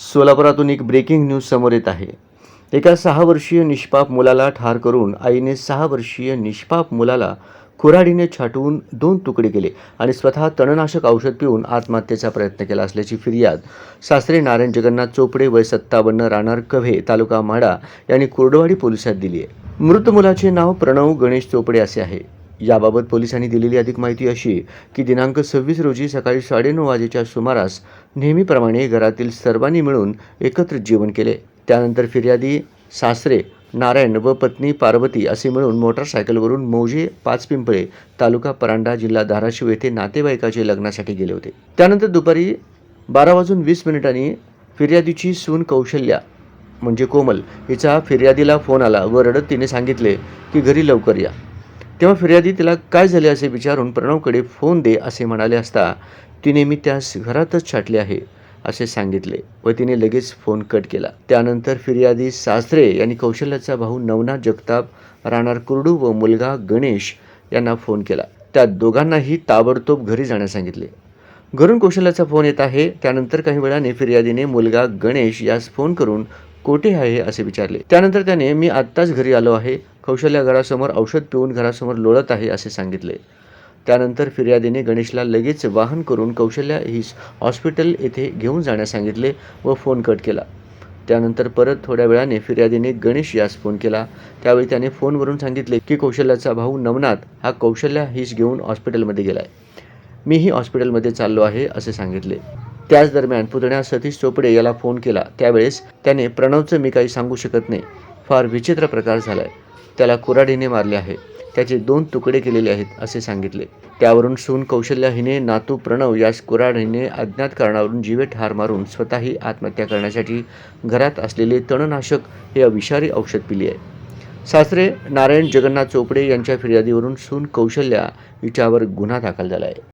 सोलापुरातून एक breaking news समोर येत आहे. एका सहा वर्षीय निष्पाप मुलाला ठार करून आईने सहा वर्षीय निष्पाप मुलाला खुराडीने छाटून दोन तुकडे केले आणि स्वतः तणनाशक औषध पिऊन आत्महत्येचा प्रयत्न केला असल्याची फिर्याद सासरे नारायण जगन्नाथ चोपडे वय सत्तावन्न राहणार कव्हे तालुका माडा यांनी कुर्डवाडी पोलिसात दिली आहे. मृत मुलाचे नाव प्रणव गणेश चोपडे असे आहे. याबाबत पोलिसांनी दिलेली अधिक माहिती अशी की दिनांक सव्वीस रोजी सकाळी साडेनऊ वाजेच्या सुमारास नेहमीप्रमाणे घरातील सर्वांनी मिळून एकत्र जेवण केले. त्यानंतर फिर्यादी सासरे नारायण व पत्नी पार्वती असे मिळून मोटारसायकलवरून मौजे पाच पिंपळे तालुका परांडा जिल्हा धाराशिव येथे नातेवाईकाचे लग्नासाठी गेले होते. त्यानंतर दुपारी बारा वाजून वीस मिनिटांनी फिर्यादीची सून कौशल्या म्हणजे कोमल हिचा फिर्यादीला फोन आला व रडत तिने सांगितले की घरी लवकर या. तेव्हा फिर्यादी तिला काय झाले असे विचारून प्रणवकडे फोन दे असे म्हणाले असता तिने मी त्यास घरातच छाटले आहे. असे सांगितले व तिने लगेच फोन कट केला. त्यानंतर फिर्यादी सासरे यांनी कौशल्याचा भाऊ नवनाथ जगताप राहणार कुरडू व मुलगा गणेश यांना फोन केला. त्या दोघांनाही ताबडतोब घरी जाण्यास सांगितले. घरून कौशल्याचा फोन येत आहे. त्यानंतर काही वेळाने फिर्यादीने मुलगा गणेश यास फोन करून कोठे आहे? असे विचारले. त्यानंतर त्याने मी आत्ताच घरी आलो आहे. कौशल्या घरासमोर औषध पिऊन घरासमोर लोळत आहे असे सांगितले. त्यानंतर फिर्यादीने गणेशला लगेच वाहन करून कौशल्या हिस हॉस्पिटल येथे घेऊन जाण्यास सांगितले व फोन कट केला. त्यानंतर परत थोड्या वेळाने फिर्यादीने गणेश यास फोन केला. त्यावेळी त्याने फोनवरून सांगितले की कौशल्याचा भाऊ नवनाथ हा कौशल्या हिस घेऊन हॉस्पिटलमध्ये गेलाय. मीही हॉस्पिटलमध्ये चाललो आहे असे सांगितले. त्याच दरम्यान पुतण्या सतीश चोपडे याला फोन केला. त्यावेळेस त्याने प्रणवचं मी काही सांगू शकत नाही. फार विचित्र प्रकार झालाय. त्याला कुऱ्हाडीने मारले आहे. त्याचे दोन तुकडे केलेले आहेत असे सांगितले. त्यावरून सून कौशल्या हिने नातू प्रणव यास कुऱ्हाडीने अज्ञात कारणावरून जीवे ठार मारून स्वतःही आत्महत्या करण्यासाठी घरात असलेले तणनाशक हे विषारी औषध पिले आहे. सासरे नारायण जगन्नाथ चोपडे यांच्या फिर्यादीवरून सून कौशल्या हिच्यावर गुन्हा दाखल झाला आहे.